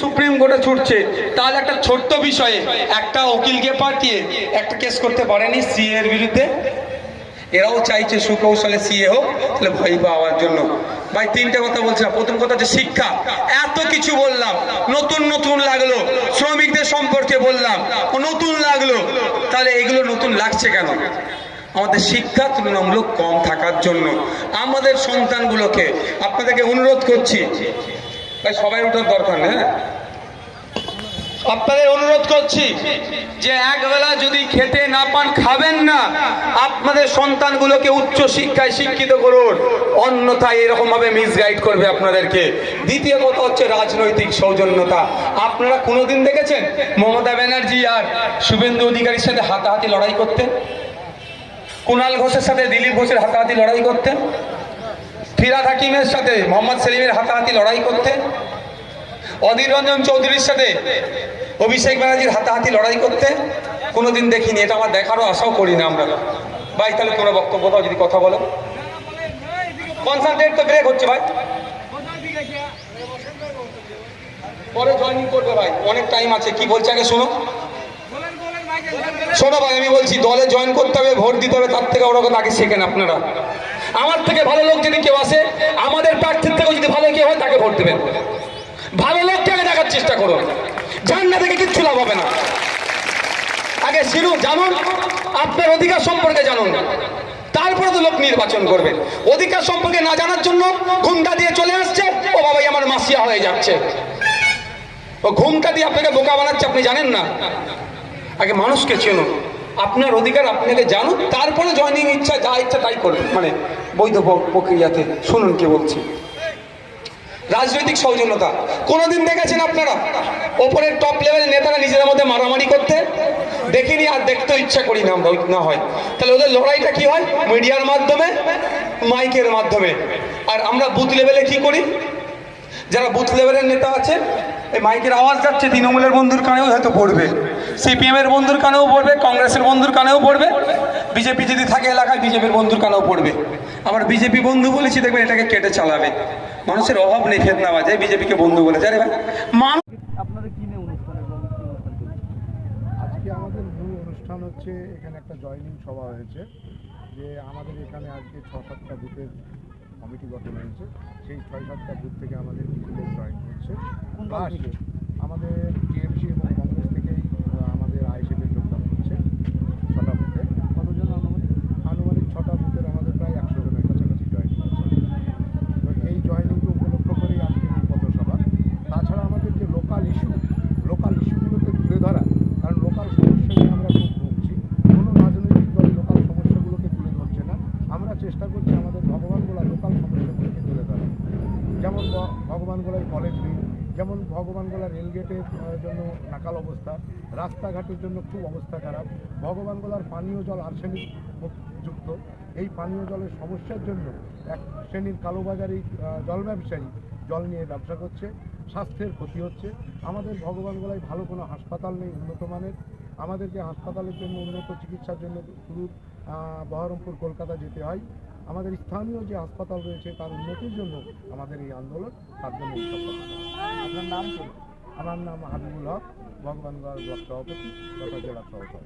Supreme কোর্টে ছুটছে। তাহলে একটা ছোট্ট বিষয়ে একটা উকিলকে পাঠিয়ে একটা কেস করতে পারেনি সিএ এর বিরুদ্ধে। এরাও চাইছে সুকৌশলে সিএ হোক, তাহলে ভয় পাওয়ার জন্য। ভাই, তিনটে কথা বলছিলাম। প্রথম কথা হচ্ছে শিক্ষা। এত কিছু বললাম, নতুন নতুন লাগল, শ্রমিকদের সম্পর্কে বললাম নতুন লাগল। তাহলে এগুলো নতুন লাগছে কেন? আমাদের শিক্ষা তুলনামূলক কম থাকার জন্য। আমাদের সন্তানগুলোকে আপনাদেরকে অনুরোধ করছি ভাই সবাই ওঠার দরকার নেই হ্যাঁ? আপনাদের অনুরোধ করছি যে একবেলা যদি খেতে না পান, খাবেন না, আপনাদের সন্তানগুলোকে উচ্চ শিক্ষায় শিক্ষিত করুন। অন্যথায় এরকম ভাবে মিসগাইড করবে আপনাদেরকে। দ্বিতীয় কথা হচ্ছে রাজনৈতিক সৌজন্যতা। আপনারা কোনোদিন দেখেছেন মমতা ব্যানার্জি আর শুভেন্দু অধিকারীর সাথে হাতাহাতি লড়াই করতে কুণাল ঘোষের সাথে দিলীপ ঘোষের হাতাহাতি লড়াই করতে ফিরাদ হাকিমের সাথে মোহাম্মদ সেলিমের হাতাহাতি লড়াই করতে, অধীর রঞ্জন চৌধুরীর সাথে অভিষেক ব্যানার্জির হাতাহাতি লড়াই করতে, কোনোদিন দেখিনি, এটা আমার দেখারও আশাও করি না আমরা। ভাই, তাহলে তোমরা বক্তব্য দাও, যদি কথা বলো। কনসান্ট্রেট তো ব্রেক হচ্ছে, ভাই। পরে জয়েনিং করবে, ভাই। অনেক টাইম আছে, কি বলছে আগে শোনো। শোনো, ভাই, আমি বলছি, দলে জয়েন করতে হবে, ভোট দিতে হবে, তার থেকে ওরা কথা আগে শেখেন আপনারা। আমার থেকে ভালো লোক যদি কেউ আসে, আমাদের প্রার্থীর থেকেও যদি ভালো কেউ হয়, তাকে ভোট দেবেন। ভালো লোককে আগে দেখার চেষ্টা করুন। জান না থেকে কিচ্ছু লাভ হবে না। আগে শিরু জানুন, আপনার অধিকার সম্পর্কে জানুন। তারপরে তো লোক নির্বাচন করবেন অধিকার সম্পর্কে না জানার জন্য ঘুমটা দিয়ে চলে আসছে। ও বাবাই, আমার মাসিয়া হয়ে যাচ্ছে। ও ঘুমটা দিয়ে আপনাকে বোকা বানাচ্ছে, আপনি জানেন না। আগে মানুষকে চেনুন। আপনার অধিকার আপনাকে জানুন তারপরে জয়নিং ইচ্ছা, যা ইচ্ছা তাই করবেন। মানে বৈধ প্রক্রিয়াতে শুনুন কি বলছি। রাজনৈতিক সৌজন্যতা। কোনোদিন দেখেছেন আপনারা? ওপরের টপ লেভেলের নেতারা নিজেদের মধ্যে মারামারি করতে? দেখিনি আর দেখতে ইচ্ছা করি না না হয়। তাহলে ওদের লড়াইটা কি হয়? মিডিয়ার মাধ্যমে, মাইকের মাধ্যমে। আর আমরা বুথ লেভেলে কি করি? যারা বুথ লেভেলের নেতা আছে, এই মাইকের আওয়াজ যাচ্ছে, তৃণমূলের বন্ধুর কানেও হয়তো পড়বে। সিপিএম এর বন্ধুর কানেও পড়বে কংগ্রেসের বন্ধুর কানেও পড়বে বিজেপি যদি থাকে এলাকায় বিজেপির বন্ধুর কানেও পড়বে। আমার বিজেপি বন্ধু বলেছি দেখবেন এটাকে কেটে চালাবে। মানুষের অভাব নেই ফেতনা বাজে বিজেপিকে বন্ধু বলেছে আরে ভাই। মানুষ কি নিয়ে অনুষ্ঠান চলছে? আজকে আমাদের মূল অনুষ্ঠান হচ্ছে এখানে একটা জয়নিং সভা হয়েছে যে আমাদের এখানে আজকে ছ সাতটা বুথের কমিটি গঠন হয়েছে। সেই ছয় সাতটা বুথ থেকে আমাদের মিছিলে জয়েন করছে? আমাদের টিএমসি এবং কংগ্রেস থেকেই আহ, আমাদের আইএসএফে যোগদান করছে ছটা বুথে কতজন আনুমানিক আনুমানিক ছটা বুথের আমাদের প্রায় একশো জনের কাছাকাছি জয়েনিং আছে তো এই জয়েনিংকে উপলক্ষ করেই আজকে এই পথসভা তাছাড়া আমাদের যে লোকাল ইস্যু লোকাল ইস্যুগুলোকে তুলে ধরা কারণ লোকাল সমস্যা নিয়ে আমরা খুব ভুগছি। কোনো রাজনৈতিক দল লোকাল সমস্যাগুলোকে তুলে ধরছে না। আমরা চেষ্টা করছি আমাদের ভগবানগোলা লোকাল সমস্যাগুলোকে তুলে ধরা যেমন ভগবানগোলায় কলেজ নেই, যেমন ভগবানগোলা রেলগেটের জন্য নাকাল অবস্থা। রাস্তাঘাটের জন্য খুব অবস্থা খারাপ। ভগবানগোলার পানীয় জল আর্সেনিক যুক্ত। এই পানীয় জলের সমস্যার জন্য এক শ্রেণির কালোবাজারি জল ব্যবসায়ী জল নিয়ে ব্যবসা করছে স্বাস্থ্যের ক্ষতি হচ্ছে। আমাদের ভগবানগোলায় ভালো কোনো হাসপাতাল নেই উন্নত মানের। আমাদেরকে হাসপাতালের জন্য উন্নত চিকিৎসার জন্য আহ, বহরমপুর কলকাতা যেতে হয়। আমাদের স্থানীয় যে হাসপাতাল রয়েছে তার উন্নতির জন্য আমাদের এই আন্দোলন তার জন্য। আপনার নাম আমার নাম হাবিবুল হক ভগবানগড় ব্লক সভাপতি জেলা সভাপতি